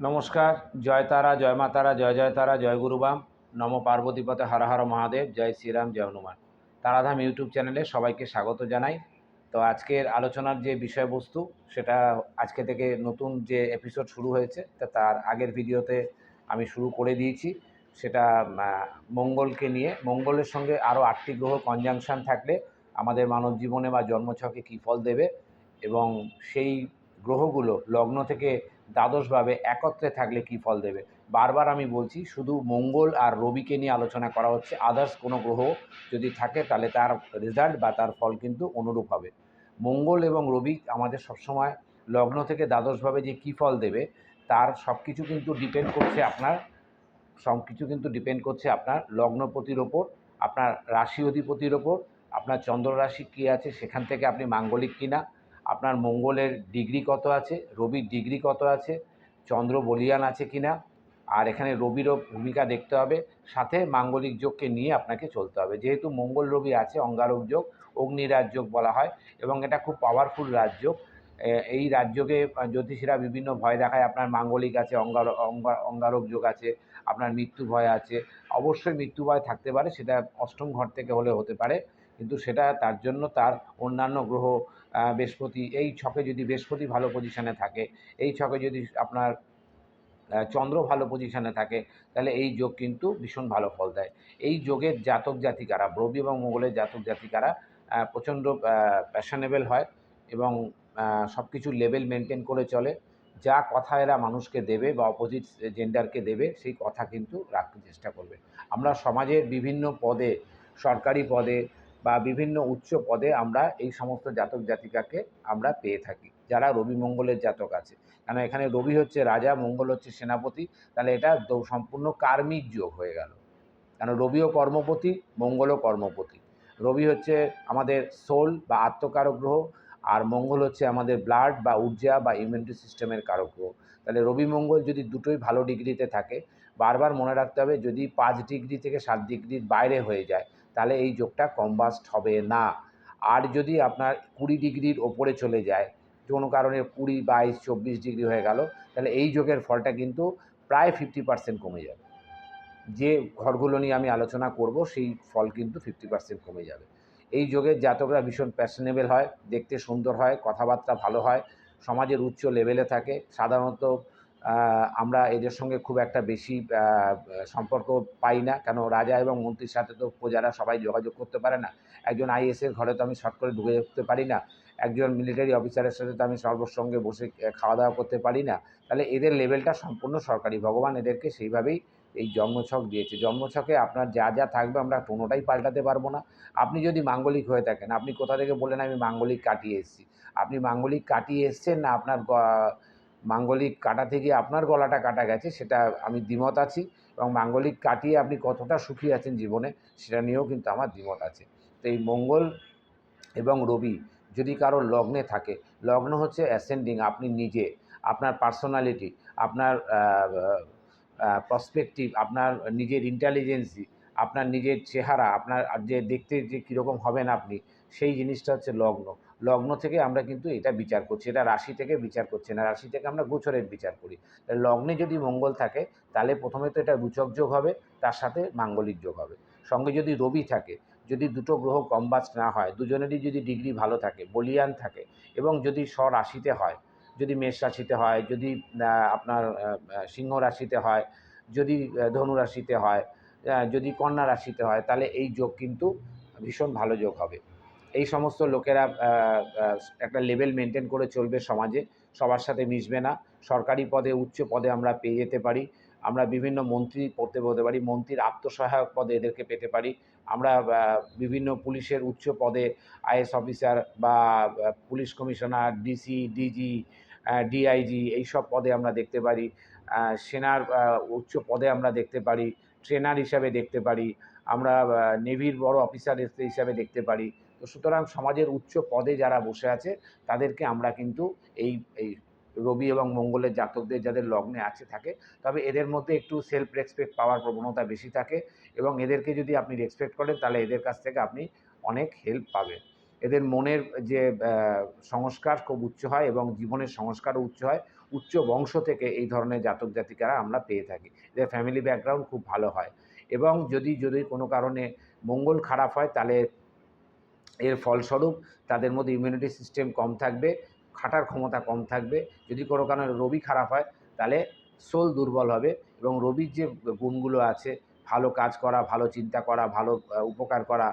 নমস্কার, জয় তারা, জয় মা তারা, জয় জয় তারা, জয় গুরুবাম নম পার্বতীপথে হর হর মহাদেব, জয় শ্রীরাম জয় হনুমান। তারাধাম ইউটিউব চ্যানেলে সবাইকে স্বাগত জানাই। তো আজকের আলোচনার যে বিষয়বস্তু, সেটা আজকে থেকে নতুন যে এপিসোড শুরু হয়েছে, তা তার আগের ভিডিওতে আমি শুরু করে দিয়েছি। সেটা মঙ্গলকে নিয়ে। মঙ্গলের সঙ্গে আরও আটটি গ্রহ কনজাংশন থাকলে আমাদের মানব জীবনে বা জন্মছকে কী ফল দেবে এবং সেই গ্রহগুলো লগ্ন থেকে দ্বাদশভাবে একত্রে থাকলে কি ফল দেবে? বারবার আমি বলছি, শুধু মঙ্গল আর রবিকে নিয়ে আলোচনা করা হচ্ছে। আদার্স কোনো গ্রহ যদি থাকে, তাহলে তার রেজাল্ট বা তার ফল কিন্তু অনুরূপ হবে। মঙ্গল এবং রবি আমাদের সবসময় লগ্ন থেকে দ্বাদশভাবে যে কী ফল দেবে, তার সব কিছু কিন্তু ডিপেন্ড করছে আপনার সব কিছু কিন্তু ডিপেন্ড করছে আপনার লগ্নপতির ওপর, আপনার রাশি অধিপতির ওপর, আপনার চন্দ্র রাশি কী আছে, সেখান থেকে আপনি মাঙ্গলিক কিনা আপনার মঙ্গলের ডিগ্রি কত আছে? রবির ডিগ্রি কত আছে? চন্দ্র বলিয়ান আছে কিনা? আর এখানে রবিরও ভূমিকা দেখতে হবে। সাথে মাঙ্গলিক যোগকে নিয়ে আপনাকে চলতে হবে। যেহেতু মঙ্গল রবি আছে, অঙ্গারক যোগ, অগ্নিরাজ যোগ বলা হয় এবং এটা খুব পাওয়ারফুল রাজযোগ এই রাজযোগে জ্যোতিষীরা বিভিন্ন ভয় দেখায়। আপনার মাঙ্গলিক আছে, অঙ্গার, অঙ্গা- অঙ্গারক যোগ আছে, আপনার মৃত্যু ভয় আছে। অবশ্যই মৃত্যু ভয় থাকতে পারে, সেটা অষ্টম ঘর থেকে হলে হতে পারে। কিন্তু সেটা তার জন্য তার অন্যান্য গ্রহ বৃহস্পতি, এই ছকে যদি বৃহস্পতি ভালো পজিশনে থাকে, এই ছকে যদি আপনার চন্দ্র ভালো পজিশনে থাকে, তাহলে এই যোগ কিন্তু ভীষণ ভালো ফল দেয়। এই যোগের জাতক জাতিকারা ব্রবি এবং মঙ্গলের জাতক জাতিকারা প্রচণ্ড প্যাশনেবল হয় এবং সব কিছু লেভেল মেনটেন করে চলে। যা কথা এরা মানুষকে দেবে বা অপোজিট জেন্ডারকে দেবে, সেই কথা কিন্তু রাখতে চেষ্টা করবে। আমরা সমাজের বিভিন্ন পদে, সরকারি পদে বা বিভিন্ন উচ্চ পদে আমরা এই সমস্ত জাতক জাতিকাকে আমরা পেয়ে থাকি, যারা রবি মঙ্গলের জাতক আছে। কেন এখানে রবি হচ্ছে রাজা, মঙ্গল হচ্ছে সেনাপতি, তাহলে এটা সম্পূর্ণ কার্মিক যোগ হয়ে গেল। কেন রবিও কর্মপতি, মঙ্গলও কর্মপতি। রবি হচ্ছে আমাদের সোল বা আত্মকারক গ্রহ, আর মঙ্গল হচ্ছে আমাদের ব্লাড বা ঊর্জা বা ইমিউনিটি সিস্টেমের কারক গ্রহ। তাহলে রবি মঙ্গল যদি দুটোই ভালো ডিগ্রিতে থাকে, বারবার মনে রাখতে হবে যদি পাঁচ ডিগ্রি থেকে সাত ডিগ্রির বাইরে হয়ে যায় তাহলে এই যোগটা কম্বাস্ট হবে না। আর যদি আপনার কুড়ি ডিগ্রির ওপরে চলে যায়, কোনো কারণে কুড়ি, বাইশ, চব্বিশ ডিগ্রি হয়ে গেল, তাহলে এই যোগের ফলটা কিন্তু প্রায় ফিফটি পার্সেন্ট কমে যাবে। যে ঘরগুলো নিয়ে আমি আলোচনা করব, সেই ফল কিন্তু ফিফটি পার্সেন্ট কমে যাবে। এই যোগের জাতকরা ভীষণ প্যাশনেবল হয়, দেখতে সুন্দর হয়, কথাবার্তা ভালো হয়, সমাজের উচ্চ লেভেলে থাকে, সাধারণত আমরা এদের সঙ্গে খুব একটা বেশি সম্পর্ক পাই না। কেন রাজা এবং মন্ত্রীর সাথে তো প্রজারা সবাই যোগাযোগ করতে পারে না। একজন আইএসের ঘরে তো আমি শর্ট করে ঢুকে যেতে পারি না। একজন মিলিটারি অফিসারের সাথে তো আমি সর্বসঙ্গে বসে খাওয়া দাওয়া করতে পারি না। তাহলে এদের লেভেলটা সম্পূর্ণ সরকারি। ভগবান এদেরকে সেইভাবেই এই জন্মছক দিয়েছে। জন্মছকে আপনার যা যা থাকবে আমরা কোনোটাই পাল্টাতে পারব না। আপনি যদি মাঙ্গলিক হয়ে থাকেন, আপনি কোথা থেকে বললেন আমি মাঙ্গলিক কাটিয়ে এসেছি? আপনি মাঙ্গলিক কাটিয়ে এসছেন না আপনার মাঙ্গলিক কাটা থেকে আপনার গলাটা কাটা গেছে, সেটা আমি দ্বিমত আছি এবং মাঙ্গলিক কাটিয়ে আপনি কতটা সুখী আছেন জীবনে, সেটা নিয়েও কিন্তু আমার দ্বিমত আছে। তো এই মঙ্গল এবং রবি যদি কারও লগ্নে থাকে, লগ্ন হচ্ছে অ্যাসেন্ডিং আপনি নিজে, আপনার পার্সোনালিটি আপনার প্রসপেক্টিভ আপনার নিজের ইন্টেলিজেন্সি আপনার নিজের চেহারা, আপনার যে দেখতে যে কীরকম হবেন আপনি, সেই জিনিসটা হচ্ছে লগ্ন। লগ্ন থেকে আমরা কিন্তু এটা বিচার করছি। এটা রাশি থেকে বিচার করছি না। রাশি থেকে আমরা গোচরের বিচার করি। লগ্নে যদি মঙ্গল থাকে, তাহলে প্রথমে তো এটা রুচক যোগ হবে, তার সাথে মাঙ্গলিক যোগ হবে। সঙ্গে যদি রবি থাকে, যদি দুটো গ্রহ কম্বাস্ট না হয়, দুজনেরই যদি ডিগ্রি ভালো থাকে, বলিয়ান থাকে, এবং যদি স্বরাশিতে হয়, যদি মেষ রাশিতে হয়, যদি আপনার সিংহ রাশিতে হয়, যদি ধনু রাশিতে হয় যদি কন্যা রাশিতে হয়, তাহলে এই যোগ কিন্তু ভীষণ ভালো যোগ হবে। এই সমস্ত লোকেরা একটা লেভেল মেনটেন করে চলবে সমাজে। সবার সাথে মিশবে না। সরকারি পদে, উচ্চ পদে আমরা পেয়ে যেতে পারি। আমরা বিভিন্ন মন্ত্রী পড়তে বলতে পারি, মন্ত্রীর আত্মসহায়ক পদে এদেরকে পেতে পারি। আমরা বিভিন্ন পুলিশের উচ্চ পদে, আইএস অফিসার বা police commissioner, DC, DG DIG এইসব পদে আমরা দেখতে পারি। সেনার উচ্চ পদে আমরা দেখতে পারি। ট্রেনার হিসাবে দেখতে পারি। আমরা নেভির বড় অফিসার হিসাবে দেখতে পারি। তো সুতরাং সমাজের উচ্চ পদে যারা বসে আছে, তাদেরকে আমরা কিন্তু এই এই রবি এবং মঙ্গলের জাতকদের যাদের লগ্নে আছে থাকে, তবে এদের মধ্যে একটু সেলফ রেসপেক্ট পাওয়ার প্রবণতা বেশি থাকে এবং এদেরকে যদি আপনি রেসপেক্ট করেন, তাহলে এদের কাছ থেকে আপনি অনেক হেল্প পাবেন। এদের মনের যে সংস্কার খুব উচ্চ হয় এবং জীবনের সংস্কারও উচ্চ হয়। উচ্চ বংশ থেকে এই ধরনের জাতক জাতিকারা আমরা পেয়ে থাকি। এদের ফ্যামিলি ব্যাকগ্রাউন্ড খুব ভালো হয়। এবং যদি যদি কোনো কারণে মঙ্গল খারাপ হয়, তাহলে এর ফলস্বরূপ তাদের মধ্যে ইমিউনিটি সিস্টেম কম থাকবে, খাটার ক্ষমতা কম থাকবে। যদি কোনো কারণে রবি খারাপ হয়, তাহলে সোল দুর্বল হবে এবং রবির যে গুণগুলো আছে, ভালো কাজ করা, ভালো চিন্তা করা, ভালো উপকার করা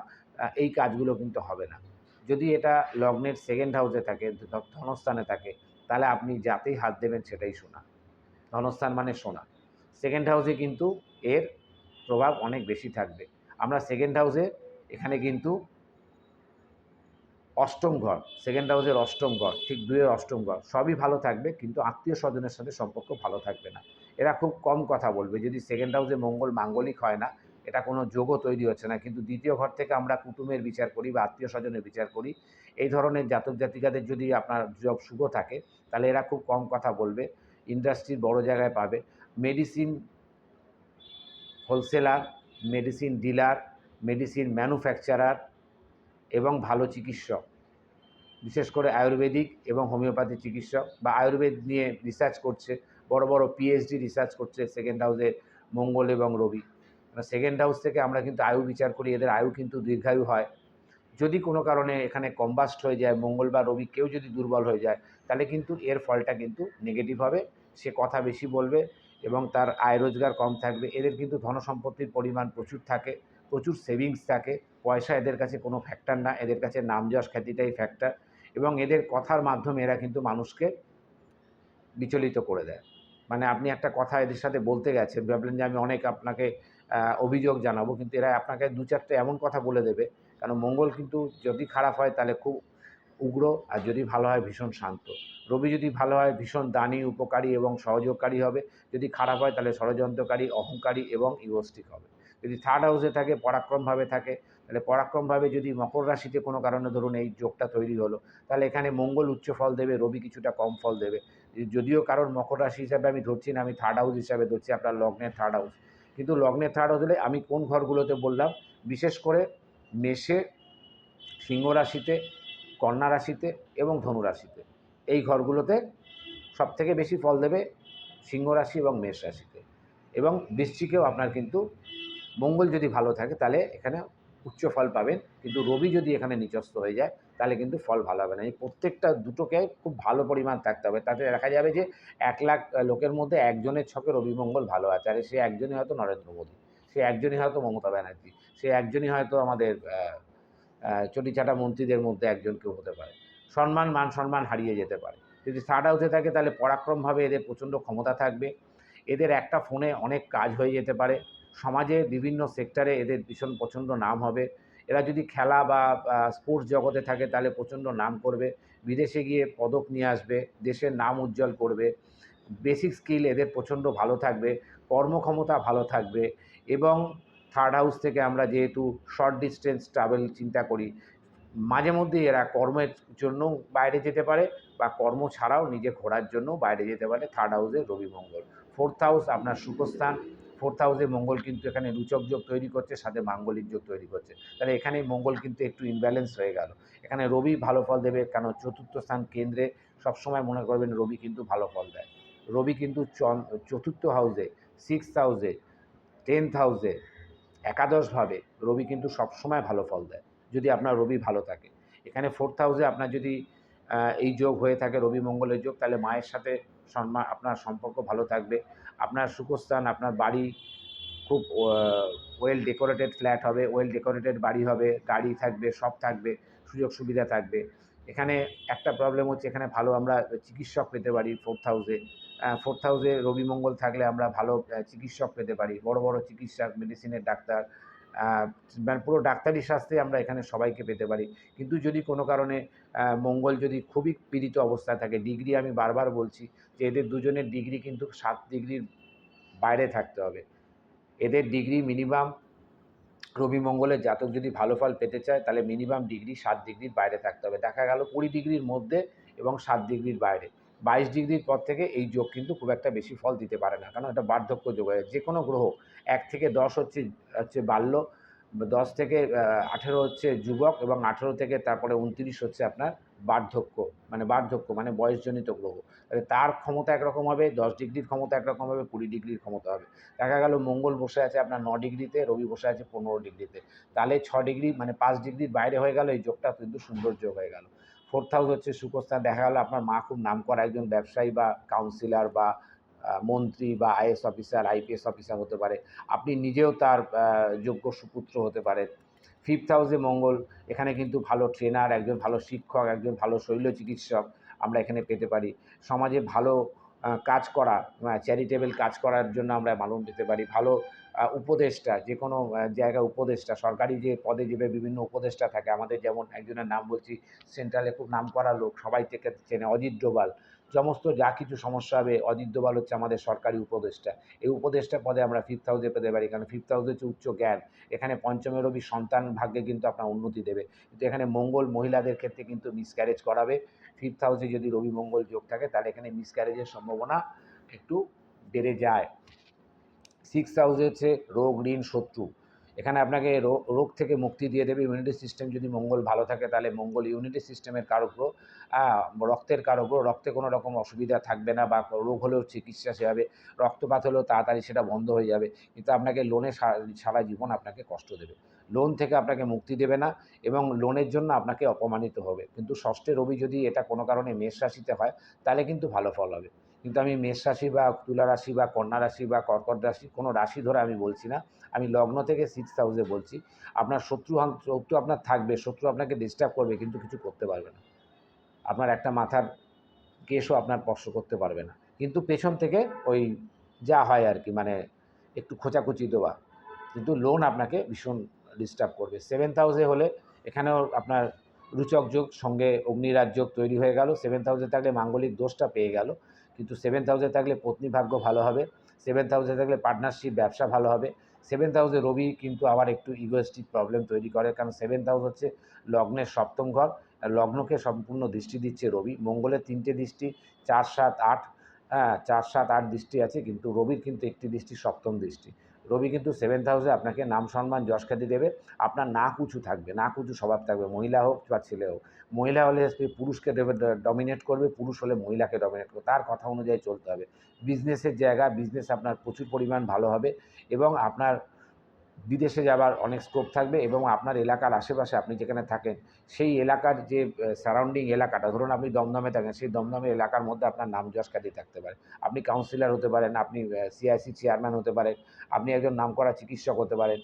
এই কাজগুলো কিন্তু হবে না। যদি এটা লগ্নের সেকেন্ড হাউসে থাকে ধনস্থানে থাকে, তাহলে আপনি যাতেই হাত দেবেন সেটাই শোনা ধনস্থান মানে সোনা। সেকেন্ড হাউসে কিন্তু এর প্রভাব অনেক বেশি থাকবে। আমরা সেকেন্ড হাউসে এখানে কিন্তু অষ্টম ঘর সেকেন্ড হাউসের অষ্টম ঘর, ঠিক দুয়ের অষ্টম ঘর, সবই ভালো থাকবে, কিন্তু আত্মীয় স্বজনের সাথে সম্পর্ক ভালো থাকবে না। এরা খুব কম কথা বলবে, যদি সেকেন্ড হাউসে মঙ্গল মাঙ্গলিক হয় না, এটা কোনো যোগও তৈরি হচ্ছে না, কিন্তু দ্বিতীয় ঘর থেকে আমরা কুটুমের বিচার করি বা আত্মীয় স্বজনের বিচার করি, এই ধরনের জাতক জাতিকাদের যদি আপনার জব শুভ থাকে, তাহলে এরা খুব কম কথা বলবে ইন্ডাস্ট্রির বড় জায়গায় পাবে। Medicine wholesaler medicine dealer medicine manufacturer এবং ভালো চিকিৎসক, বিশেষ করে আয়ুর্বেদিক এবং হোমিওপ্যাথি চিকিৎসক বা আয়ুর্বেদ নিয়ে রিসার্চ করছে, বড় বড় পিএইচডি রিসার্চ করছে সেকেন্ড হাউসে মঙ্গল এবং রবি। সেকেন্ড হাউস থেকে আমরা কিন্তু আয়ু বিচার করি, এদের আয়ু কিন্তু দীর্ঘায়ু হয়। যদি কোনো কারণে এখানে কম্বাস্ট হয়ে যায়, মঙ্গল বা রবি কেউ যদি দুর্বল হয়ে যায়, তাহলে কিন্তু এর ফলটা কিন্তু নেগেটিভ হবে, সে কথা বেশি বলবে এবং তার আয় রোজগার কম থাকবে। এদের কিন্তু ধনসম্পত্তির পরিমাণ প্রচুর থাকে, প্রচুর সেভিংস থাকে। পয়সা এদের কাছে কোনো ফ্যাক্টর না, এদের কাছে নাম যশ খ্যাতিটাই ফ্যাক্টর এবং এদের কথার মাধ্যমে এরা কিন্তু মানুষকে বিচলিত করে দেয়। মানে আপনি একটা কথা এদের সাথে বলতে গেছেন, ভাবলেন যে আমি অনেক আপনাকে অভিযোগ জানাব, কিন্তু এরা আপনাকে দু চারটে এমন কথা বলে দেবে কারণ মঙ্গল কিন্তু যদি খারাপ হয় তাহলে খুব উগ্র, আর যদি ভালো হয় ভীষণ শান্ত। রবি যদি ভালো হয় ভীষণ দানি, উপকারী এবং সহযোগকারী হবে, যদি খারাপ হয় তাহলে ষড়যন্ত্রকারী, অহংকারী এবং ইগোস্টিক হবে। যদি থার্ড হাউসে থাকে, পরাক্রমভাবে থাকে তাহলে পরাক্রমভাবে যদি মকর রাশিতে কোনো কারণে ধরুন এই যোগটা তৈরি হলো, তাহলে এখানে মঙ্গল উচ্চ ফল দেবে, রবি কিছুটা কম ফল দেবে। যদিও কারোর মকর রাশি হিসাবে আমি ধরছি না, আমি থার্ড হাউস হিসাবে ধরছি আপনার লগ্নের থার্ড হাউস কিন্তু লগ্নের থার্ড হাউস হলে আমি কোন ঘরগুলোতে বললাম, বিশেষ করে মেষে, সিংহ রাশিতে, কন্যা রাশিতে এবং ধনু রাশিতে। এই ঘরগুলোতে সব থেকে বেশি ফল দেবে সিংহ রাশি এবং মেষ রাশিতে। এবং বৃশ্চিকেও আপনার কিন্তু মঙ্গল যদি ভালো থাকে, তাহলে এখানে উচ্চ ফল পাবেন, কিন্তু রবি যদি এখানে নিচস্ত হয়ে যায়, তাহলে কিন্তু ফল ভালো হবে না। এই প্রত্যেকটা দুটোকে খুব ভালো পরিমাণ থাকতে হবে। তাতে দেখা যাবে যে এক লাখ লোকের মধ্যে একজনের ছকে রবি মঙ্গল ভালো আছে, আর সে একজনই হয়তো নরেন্দ্র মোদী, সে একজনই হয়তো মমতা ব্যানার্জি, সে একজনই হয়তো আমাদের চটিচাটা মন্ত্রীদের মধ্যে একজন কেউ হতে পারে। সম্মান, মান সম্মান হারিয়ে যেতে পারে। যদি থার্ড হাউসে থাকে, তাহলে পরাক্রমভাবে এদের প্রচণ্ড ক্ষমতা থাকবে। এদের একটা ফোনে অনেক কাজ হয়ে যেতে পারে। সমাজে বিভিন্ন সেক্টরে এদের ভীষণ প্রচণ্ড নাম হবে। এরা যদি খেলা বা স্পোর্টস জগতে থাকে তাহলে প্রচণ্ড নাম করবে। বিদেশে গিয়ে পদক নিয়ে আসবে, দেশের নাম উজ্জ্বল করবে। বেসিক স্কিল এদের প্রচণ্ড ভালো থাকবে, কর্মক্ষমতা ভালো থাকবে এবং থার্ড হাউস থেকে আমরা যেহেতু শর্ট ডিস্টেন্স ট্রাভেল চিন্তা করি, মাঝে মধ্যে এরা কর্মের জন্য বাইরে যেতে পারে বা কর্ম ছাড়াও নিজে ঘোরার জন্য বাইরে যেতে পারে থার্ড হাউসে রবি মঙ্গল ফোর্থ হাউস আপনার সুখস্থান ফোর্থ হাউসে মঙ্গল কিন্তু এখানে রুচক যোগ তৈরি করছে, সাথে মাঙ্গলিক যোগ তৈরি করছে। তাহলে এখানেই মঙ্গল কিন্তু একটু ইনব্যালেন্স হয়ে গেল। এখানে রবি ভালো ফল দেবে, কেন চতুর্থ স্থান কেন্দ্রে সবসময় মনে করবেন রবি কিন্তু ভালো ফল দেয়। রবি কিন্তু চতুর্থ হাউসে সিক্সথ হাউসে টেন্থ হাউসে একাদশভাবে রবি কিন্তু সবসময় ভালো ফল দেয়, যদি আপনার রবি ভালো থাকে। এখানে ফোর্থ হাউসে আপনার যদি এই যোগ হয়ে থাকে রবি মঙ্গলের যোগ, তাহলে মায়ের সাথে সম্মান আপনার সম্পর্ক ভালো থাকবে। আপনার সুখস্থান, আপনার বাড়ি খুব ওয়েল ডেকোরেটেড ফ্ল্যাট হবে ওয়েল ডেকোরেটেড বাড়ি হবে, গাড়ি থাকবে, সব থাকবে, সুযোগ সুবিধা থাকবে। এখানে একটা প্রবলেম হচ্ছে, এখানে ভালো আমরা চিকিৎসক পেতে পারি ফোর্থ হাউসে ফোর্থ থাউজে রবি মঙ্গল থাকলে আমরা ভালো চিকিৎসক পেতে পারি। বড় বড় চিকিৎসক মেডিসিনের ডাক্তার মানে পুরো ডাক্তারি শাস্ত্রে আমরা এখানে সবাইকে পেতে পারি। কিন্তু যদি কোনো কারণে মঙ্গল যদি খুবই পীড়িত অবস্থায় থাকে ডিগ্রি আমি বারবার বলছি যে এদের দুজনের ডিগ্রি কিন্তু সাত ডিগ্রির বাইরে থাকতে হবে। এদের ডিগ্রি মিনিমাম রবি মঙ্গলের জাতক যদি ভালো ফল পেতে চায়, তাহলে মিনিমাম ডিগ্রি সাত ডিগ্রির বাইরে থাকতে হবে। দেখা গেল কুড়ি ডিগ্রির মধ্যে এবং সাত ডিগ্রির বাইরে। বাইশ ডিগ্রির পর থেকে এই যোগ কিন্তু খুব একটা বেশি ফল দিতে পারে না। কারণ এটা বার্ধক্য যোগ যে কোনো গ্রহ, এক থেকে দশ হচ্ছে হচ্ছে বাল্য, দশ থেকে আঠেরো হচ্ছে যুবক এবং আঠেরো থেকে তারপরে উনত্রিশ হচ্ছে আপনার বার্ধক্য মানে বার্ধক্য মানে বয়সজনিত গ্রহ। তাহলে তার ক্ষমতা একরকম হবে, দশ ডিগ্রির ক্ষমতা একরকম হবে, কুড়ি ডিগ্রির ক্ষমতা হবে। দেখা গেল মঙ্গল বসে আছে আপনার ন ডিগ্রিতে, রবি বসে আছে পনেরো ডিগ্রিতে। তাহলে ছ ডিগ্রি মানে পাঁচ ডিগ্রির বাইরে হয়ে গেল, এই যোগটা কিন্তু সুন্দর যোগ হয়ে গেল। ফোর্থ হাউস হচ্ছে শুকস্থান দেখা গেল আপনার মা খুব নাম করা একজন ব্যবসায়ী বা কাউন্সিলর বা মন্ত্রী বা আইএস অফিসার আইপিএস অফিসার হতে পারে। আপনি নিজেও তার যোগ্য সুপুত্র হতে পারেন ফিফথ হাউসে মঙ্গল। এখানে কিন্তু ভালো ট্রেনার একজন ভালো শিক্ষক, একজন ভালো শৈল চিকিৎসক আমরা এখানে পেতে পারি। সমাজে ভালো কাজ করা চ্যারিটেবল কাজ করার জন্য আমরা মালুম পেতে পারি। ভালো উপদেষ্টা যে কোনো জায়গা উপদেষ্টা, সরকারি যে পদে যেভাবে বিভিন্ন উপদেষ্টা থাকে, আমাদের যেমন একজনের নাম বলছি, সেন্ট্রালে খুব নাম করা লোক, সবাই থেকে চেনে, অজিত ডোভাল। সমস্ত যা কিছু সমস্যা হবে, অজিত ডোভাল হচ্ছে আমাদের সরকারি উপদেষ্টা। এই উপদেষ্টা পদে আমরা ফিফথ হাউসে পেতে পারি, কারণ ফিফথ হাউসে হচ্ছে উচ্চ জ্ঞান। এখানে পঞ্চমের রবি সন্তান ভাগ্যে কিন্তু আপনার উন্নতি দেবে। কিন্তু এখানে মঙ্গল মহিলাদের ক্ষেত্রে কিন্তু মিসক্যারেজ করাবে। ফিফথ হাউসে যদি রবি মঙ্গল যোগ থাকে, তাহলে এখানে মিসক্যারেজের সম্ভাবনা একটু বেড়ে যায়। সিক্স হাউসে হচ্ছে রোগ, ঋণ, শত্রু। এখানে আপনাকে রোগ থেকে মুক্তি দিয়ে দেবে ইমিউনিটি সিস্টেম যদি মঙ্গল ভালো থাকে, তাহলে মঙ্গল ইমিউনিটি সিস্টেমের কারক গ্রহ রক্তের কারক গ্রহ রক্তে কোনো রকম অসুবিধা থাকবে না বা রোগ হলেও চিকিৎসা সেভাবে রক্তপাত হলেও তাড়াতাড়ি সেটা বন্ধ হয়ে যাবে। কিন্তু আপনাকে লোনে সারা জীবন আপনাকে কষ্ট দেবে। লোন থেকে আপনাকে মুক্তি দেবে না এবং লোনের জন্য আপনাকে অপমানিত হবে। কিন্তু ষষ্ঠে রবি যদি এটা কোনো কারণে মেষ রাশিতে হয়, তাহলে কিন্তু ভালো ফল হবে। কিন্তু আমি মেষ রাশি বা তুলা রাশি বা কন্যা রাশি বা কর্কট রাশি, কোনো রাশি ধরে আমি বলছি না। আমি লগ্ন থেকে সিক্স হাউসে বলছি। আপনার শত্রু শত্রু আপনার থাকবে, শত্রু আপনাকে ডিস্টার্ব করবে কিন্তু কিছু করতে পারবে না। আপনার একটা মাথার কেশও আপনার স্পর্শ করতে পারবে না। কিন্তু পেছন থেকে ওই যা হয় আর কি মানে একটু খোঁচাখুচি দেওয়া, কিন্তু লোন আপনাকে ভীষণ ডিস্টার্ব করবে। সেভেন্থ হাউসে হলে এখানেও আপনার রুচক যোগ, সঙ্গে অগ্নিরাজ যোগ তৈরি হয়ে গেল। সেভেন্থ হাউসে থাকলে মাঙ্গলিক দোষটা পেয়ে গেল। কিন্তু সেভেন হাউসে থাকলে পত্নী ভাগ্য ভালো হবে। সেভেন হাউসে থাকলে পার্টনারশিপ ব্যবসা ভালো হবে। সেভেন হাউসে রবি কিন্তু আবার একটু ইগোয়েস্টিক প্রবলেম তৈরি করে, কারণ সেভেন হাউস হচ্ছে লগ্নের সপ্তম ঘর। লগ্নকে সম্পূর্ণ দৃষ্টি দিচ্ছে রবি। মঙ্গলের তিনটে দৃষ্টি, চার, সাত, আট হ্যাঁ চার, সাত, আট দৃষ্টি আছে, কিন্তু রবির কিন্তু একটি দৃষ্টি সপ্তম দৃষ্টি। রবি কিন্তু সেভেন্থ হাউসে আপনাকে নাম সম্মান যশ খ্যাতি দেবে। আপনার না কুচু থাকবে, না কুচু স্বভাব থাকবে, মহিলা হোক বা ছেলে হোক। মহিলা হলে পুরুষকে ডমিনেট করবে, পুরুষ হলে মহিলাকে ডমিনেট করবে। তার কথা অনুযায়ী চলতে হবে। বিজনেসের জায়গা বিজনেস আপনার প্রচুর পরিমাণ ভালো হবে এবং আপনার বিদেশে যাবার অনেক স্কোপ থাকবে এবং আপনার এলাকার আশেপাশে আপনি যেখানে থাকেন, সেই এলাকার যে সারাউন্ডিং এলাকাটা, ধরুন আপনি দমদমে থাকেন, সেই দমদমের এলাকার মধ্যে আপনার নাম যশ কাটিয়ে থাকতে পারে। আপনি কাউন্সিলর হতে পারেন, আপনি সিআইসি চেয়ারম্যান হতে পারেন, আপনি একজন নামকরা চিকিৎসক হতে পারেন।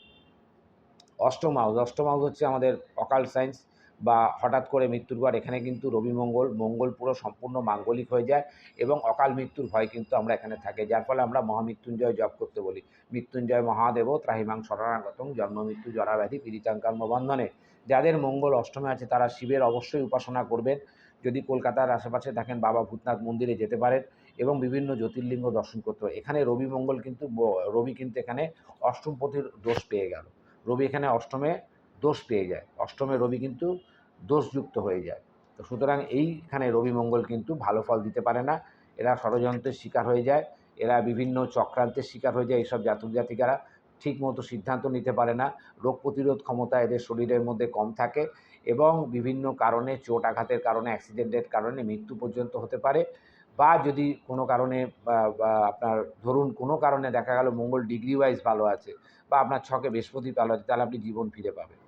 অষ্টম হাউস অষ্টম হাউস হচ্ছে আমাদের অকাল সায়েন্স বা হঠাৎ করে মৃত্যুর পর এখানে কিন্তু রবি মঙ্গল মঙ্গল পুরো সম্পূর্ণ মাঙ্গলিক হয়ে যায় এবং অকাল মৃত্যুর ভয় কিন্তু আমরা এখানে থাকে, যার ফলে আমরা মহামৃত্যুঞ্জয় জপ করতে বলি। মৃত্যুঞ্জয় মহাদেব ত্রাহিমাং শরণাগতং, জন্ম মৃত্যু জরাব্যাধি পীড়িতাঙ্কার্ম বন্ধনে। যাদের মঙ্গল অষ্টমে আছে তারা শিবের অবশ্যই উপাসনা করবেন। যদি কলকাতার আশেপাশে থাকেন বাবা ভূতনাথ মন্দিরে যেতে পারেন এবং বিভিন্ন জ্যোতির্লিঙ্গ দর্শন করতে পারেন। এখানে রবি মঙ্গল কিন্তু রবি কিন্তু এখানে অষ্টমপতির দোষ পেয়ে গেল। রবি এখানে অষ্টমে দোষ পেয়ে যায়। অষ্টমে রবি কিন্তু দোষযুক্ত হয়ে যায়। তো সুতরাং এইখানে রবি মঙ্গল কিন্তু ভালো ফল দিতে পারে না। এরা ষড়যন্ত্রের শিকার হয়ে যায়। এরা বিভিন্ন চক্রান্তের শিকার হয়ে যায়। এইসব জাতক জাতিকারা ঠিক মতো সিদ্ধান্ত নিতে পারে না। রোগ প্রতিরোধ ক্ষমতা এদের শরীরের মধ্যে কম থাকে এবং বিভিন্ন কারণে চোট আঘাতের কারণে, অ্যাক্সিডেন্টের কারণে মৃত্যু পর্যন্ত হতে পারে বা যদি কোনো কারণে আপনার ধরুন কোনো কারণে দেখা গেল মঙ্গল ডিগ্রি ওয়াইজ ভালো আছে বা আপনার ছকে বৃহস্পতি ভালো আছে, তাহলে আপনি জীবন ফিরে পাবেন।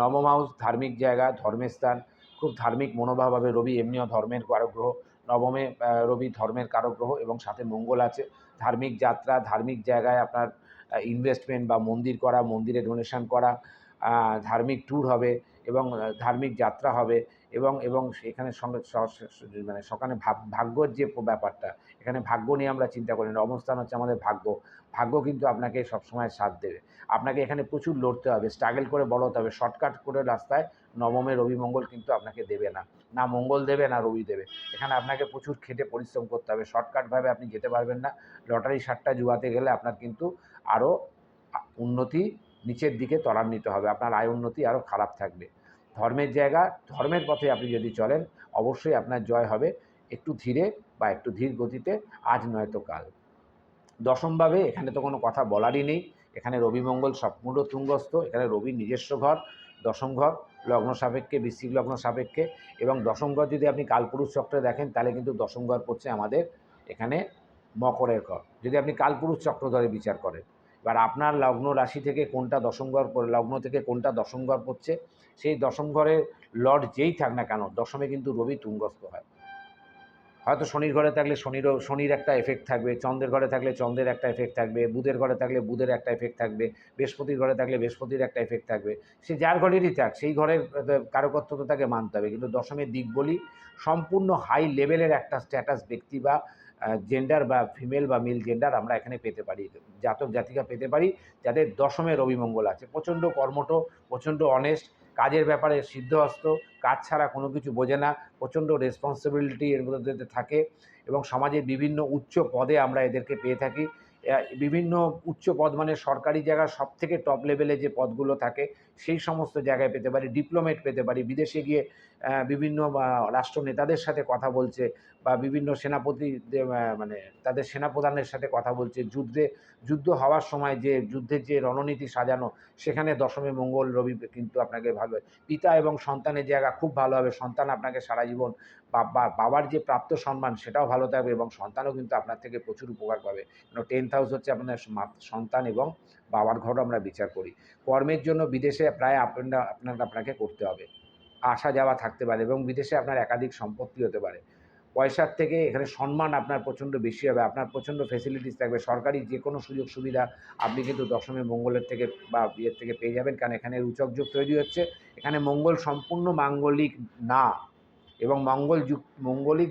নবম হাউস ধার্মিক জায়গা, ধর্মের স্থান। খুব ধার্মিক মনোভাব হবে রবি, এমনিও ধর্মের কারগ্রহ। নবমে রবি ধর্মের গ্রহ এবং সাথে মঙ্গল আছে। ধার্মিক যাত্রা, ধার্মিক জায়গায় আপনার ইনভেস্টমেন্ট বা মন্দির করা, মন্দিরে ডোনেশন করা ধার্মিক ট্যুর হবে এবং ধার্মিক যাত্রা হবে। এবং এবং এখানে মানে সকালে ভাগ্যর যে ব্যাপারটা, এখানে ভাগ্য নিয়ে আমরা চিন্তা করি না। অবস্থান হচ্ছে আমাদের ভাগ্য। ভাগ্য কিন্তু আপনাকে সবসময় সাথ দেবে। আপনাকে এখানে প্রচুর লড়তে হবে স্ট্রাগল করে বড় হবে। শর্টকাট করে রাস্তায় নবমে রবি মঙ্গল কিন্তু আপনাকে দেবে না। না মঙ্গল দেবে, না রবি দেবে। এখানে আপনাকে প্রচুর খেটে পরিশ্রম করতে হবে। শর্টকাটভাবে আপনি যেতে পারবেন না। লটারি সাতটা জুয়াতে গেলে আপনার কিন্তু আরও উন্নতি নিচের দিকে ত্বরান্বিত হবে। আপনার আয় উন্নতি আরও খারাপ থাকবে। ধর্মের জায়গা, ধর্মের পথে আপনি যদি চলেন, অবশ্যই আপনার জয় হবে। একটু ধীরে বা একটু ধীর গতিতে, আজ নয়তো কাল। দশমভাবে এখানে তো কোনো কথা বলারই নেই। এখানে রবি মঙ্গল সম্পূর্ণ তুঙ্গস্থ। এখানে রবি নিজস্ব ঘর, দশম ঘর, লগ্ন সাপেক্ষে, বৃশ্চিক লগ্ন সাপেক্ষে। এবং দশম ঘর যদি আপনি কালপুরুষ চক্রে দেখেন, তাহলে কিন্তু দশম ঘর পড়ছে আমাদের এখানে মকরের ঘর। যদি আপনি কালপুরুষ চক্র ধরে বিচার করেন এবার আপনার লগ্ন রাশি থেকে কোনটা দশম ঘর লগ্ন থেকে কোনটা দশম ঘর পড়ছে, সেই দশম ঘরের লর্ড যেই থাক না কেন, দশমে কিন্তু রবি তুঙ্গস্থ হয়। হয়তো শনির ঘরে থাকলে শনিরও, শনির একটা এফেক্ট থাকবে, চন্দ্রের ঘরে থাকলে চন্দ্রের একটা এফেক্ট থাকবে, বুধের ঘরে থাকলে বুধের একটা এফেক্ট থাকবে, বৃহস্পতির ঘরে থাকলে বৃহস্পতির একটা এফেক্ট থাকবে। সে যার ঘরেরই থাক, সেই ঘরের কারকত্ব তো তাকে মানতে হবে। কিন্তু দশমের দিক বলি, সম্পূর্ণ হাই লেভেলের একটা স্ট্যাটাস ব্যক্তি বা জেন্ডার বা ফিমেল বা মেল জেন্ডার আমরা এখানে পেতে পারি, জাতক জাতিকা পেতে পারি, যাদের দশমে রবিমঙ্গল আছে। প্রচণ্ড কর্মঠ, প্রচণ্ড অনেস্ট কাজের ব্যাপারে সিদ্ধহস্ত, কাজ ছাড়া কোনো কিছু বোঝে না, প্রচণ্ড রেসপন্সিবিলিটি এর মধ্যে থাকে এবং সমাজের বিভিন্ন উচ্চ পদে আমরা এদেরকে পেয়ে থাকি। বিভিন্ন উচ্চ পদ মানে সরকারি জায়গার সব থেকে টপ লেভেলে যে পদগুলো থাকে সেই সমস্ত জায়গায় পেতে পারি ডিপ্লোমেট পেতে পারি, বিদেশে গিয়ে বিভিন্ন রাষ্ট্র নেতাদের সাথে কথা বলছে বা বিভিন্ন সেনাপতি মানে তাদের সেনাপ্রধানের সাথে কথা বলছে। যুদ্ধে, যুদ্ধ হওয়ার সময় যে, যুদ্ধের যে রণনীতি সাজানো, সেখানে দশমে মঙ্গল, রবি কিন্তু আপনাকে ভালো, পিতা এবং সন্তানের জায়গা খুব ভালো হবে, সন্তান আপনাকে সারা জীবন বাবার যে প্রাপ্ত সম্মান, সেটাও ভালো থাকবে এবং সন্তানও কিন্তু আপনার থেকে প্রচুর উপকার পাবে। টেন্থ হাউস হচ্ছে আপনার সন্তান এবং বাবার ঘরও আমরা বিচার করি। কর্মের জন্য বিদেশে প্রায় আপনার আপনার আপনাকে করতে হবে। আসা যাওয়া থাকতে পারে এবং বিদেশে আপনার একাধিক সম্পত্তি হতে পারে। পয়সার থেকে এখানে সম্মান আপনার প্রচণ্ড বেশি হবে। আপনার প্রচণ্ড ফেসিলিটিস থাকবে। সরকারি যে কোনো সুযোগ সুবিধা আপনি কিন্তু দশমে মঙ্গলের থেকে বা বিয়ের থেকে পেয়ে যাবেন। কারণ এখানে রুচক যুগ তৈরি হচ্ছে। এখানে মঙ্গল সম্পূর্ণ মাঙ্গলিক না এবং মঙ্গল যুগ, মঙ্গলিক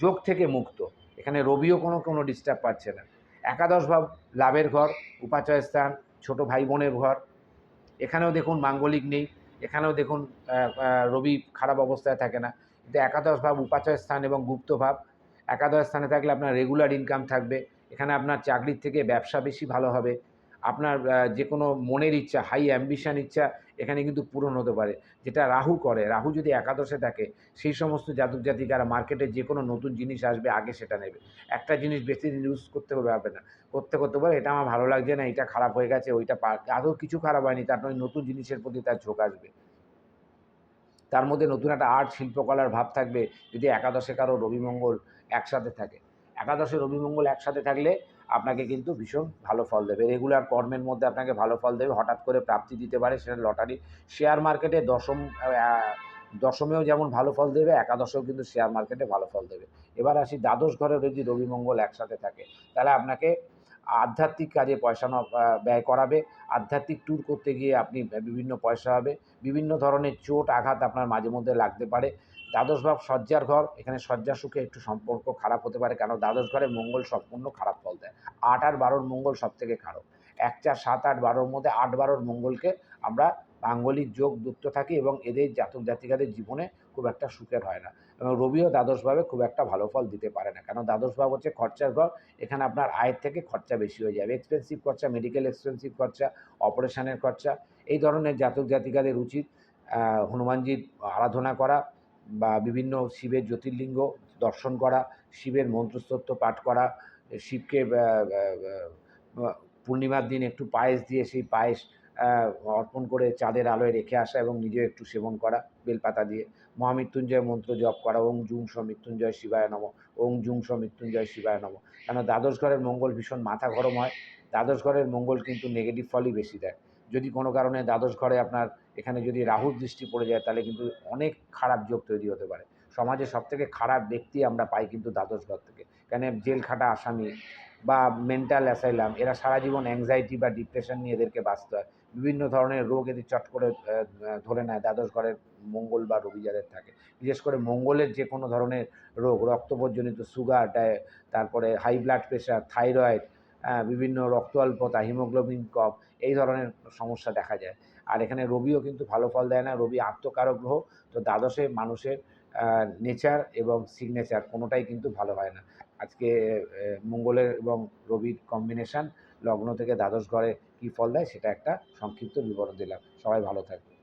যোগ থেকে মুক্ত। এখানে রবিও কোনো কোনো ডিস্টার্ব পাচ্ছে না। একাদশ ভাব লাভের ঘর, উপাচয় স্থান, ছোটো ভাই বোনের ঘর। এখানেও দেখুন মাঙ্গলিক নেই, এখানেও দেখুন রবি খারাপ অবস্থায় থাকে না। কিন্তু একাদশ ভাব, উপাচয় স্থান এবং গুপ্ত ভাব, একাদশ স্থানে থাকলে আপনার রেগুলার ইনকাম থাকবে। এখানে আপনার চাকরির থেকে ব্যবসা বেশি ভালো হবে। আপনার যে কোনো মনের ইচ্ছা হাই অ্যাম্বিশন ইচ্ছা এখানে কিন্তু পূরণ হতে পারে। যেটা রাহু করে, রাহু যদি একাদশে থাকে, সেই সমস্ত জাতক জাতিকারা মার্কেটে যে কোনো নতুন জিনিস আসবে, আগে সেটা নেবে। একটা জিনিস বেশি দিন ইউজ করতে পারবে না। করতে করতে পারে এটা আমার ভালো লাগছে না, এটা খারাপ হয়ে গেছে, ওইটা আদৌ কিছু খারাপ হয়নি, তার নয় নতুন জিনিসের প্রতি তার ঝোঁক আসবে। তার মধ্যে নতুন একটা আর্ট শিল্পকলার ভাব থাকবে, যদি একাদশে কারও রবিমঙ্গল একসাথে থাকে। একাদশে রবিমঙ্গল একসাথে থাকলে আপনাকে কিন্তু ভীষণ ভালো ফল দেবে। রেগুলার কর্মের মধ্যে আপনাকে ভালো ফল দেবে, হঠাৎ করে প্রাপ্তি দিতে পারে সেটা লটারি। শেয়ার মার্কেটে দশম দশমেও যেমন ভালো ফল দেবে, একাদশেও কিন্তু শেয়ার মার্কেটে ভালো ফল দেবে। এবার আসি দ্বাদশ ঘরে যদি রবিমঙ্গল একসাথে থাকে। তাহলে আপনাকে আধ্যাত্মিক কাজে পয়সা ব্যয় করাবে। আধ্যাত্মিক ট্যুর করতে গিয়ে আপনি বিভিন্ন পয়সা হবে। বিভিন্ন ধরনের চোট, আঘাত আপনার মাঝে মধ্যে লাগতে পারে। দ্বাদশ ভাব শয্যার ঘর, এখানে শয্যা সুখে একটু সম্পর্ক খারাপ হতে পারে, কেন দ্বাদশ ঘরে মঙ্গল সম্পূর্ণ খারাপ ফল দেয়। আট আর বারোর মঙ্গল সব থেকে খারাপ। এক চার সাত আট বারোর মধ্যে আট বারোর মঙ্গলকে আমরা মাঙ্গলিক যোগ যুক্ত থাকি এবং এদের জাতক জাতিকাদের জীবনে খুব একটা সুখের হয় না। এবং রবিও দ্বাদশভাবে খুব একটা ভালো ফল দিতে পারে না। কারণ দ্বাদশ ভাব হচ্ছে খরচার ঘর, এখানে আপনার আয়ের থেকে খরচা বেশি হয়ে যাবে। এক্সপেন্সিভ খরচা মেডিকেল এক্সপেন্সিভ খরচা অপারেশনের খরচা, এই ধরনের জাতক জাতিকাদের উচিত হনুমানজির আরাধনা করা বা বিভিন্ন শিবের জ্যোতির্লিঙ্গ দর্শন করা, শিবের মন্ত্রস্তত্ব পাঠ করা, শিবকে পূর্ণিমার দিন একটু পায়েস দিয়ে সেই পায়েস অর্পণ করে চাঁদের আলোয় রেখে আসা এবং নিজে একটু সেবন করা, বেলপাতা দিয়ে। মহামৃত্যুঞ্জয় মন্ত্র জপ করা, ওং জুং স মৃত্যুঞ্জয় শিবায় নম, ওং জুং স মৃত্যুঞ্জয় শিবায় নম। কেন দ্বাদশ ঘরের মঙ্গল ভীষণ মাথা গরম হয়, দ্বাদশ ঘরের মঙ্গল কিন্তু নেগেটিভ ফলই বেশি দেয়। যদি কোনো কারণে দ্বাদশ ঘরে আপনার এখানে যদি রাহুর দৃষ্টি পড়ে যায়, তাহলে কিন্তু অনেক খারাপ যোগ তৈরি হতে পারে। সমাজে সবথেকে খারাপ ব্যক্তি আমরা পাই কিন্তু দ্বাদশ ঘর থেকে। কেন জেল খাটা আসামি বা মেন্টাল অ্যাসাইলাম এরা সারা জীবন অ্যাংজাইটি বা ডিপ্রেশন নিয়ে এদেরকে বাঁচতে হয়। বিভিন্ন ধরনের রোগ এদের চট করে ধরে নেয়। দ্বাদশ ঘরের মঙ্গল বা রবি যাদের থাকে। বিশেষ করে মঙ্গলের যে কোনো ধরনের রোগ রক্তপর্জনিত সুগার ডায়, তারপরে হাই ব্লাড প্রেশার থাইরয়েড বিভিন্ন রক্ত অল্পতা হিমোগ্লোবিন কম এই ধরনের সমস্যা দেখা যায়। আর এখানে রবিও কিন্তু ভালো ফল দেয় না, রবি আত্মকারক গ্রহ, তো দ্বাদশে মানুষের নেচার এবং সিগনেচার কোনোটাই কিন্তু ভালো হয় না। আজকে মঙ্গলের এবং রবির কম্বিনেশান লগ্ন থেকে দ্বাদশ ঘরে কী ফল দেয় সেটা একটা সংক্ষিপ্ত বিবরণ দিলাম। সবাই ভালো থাকবে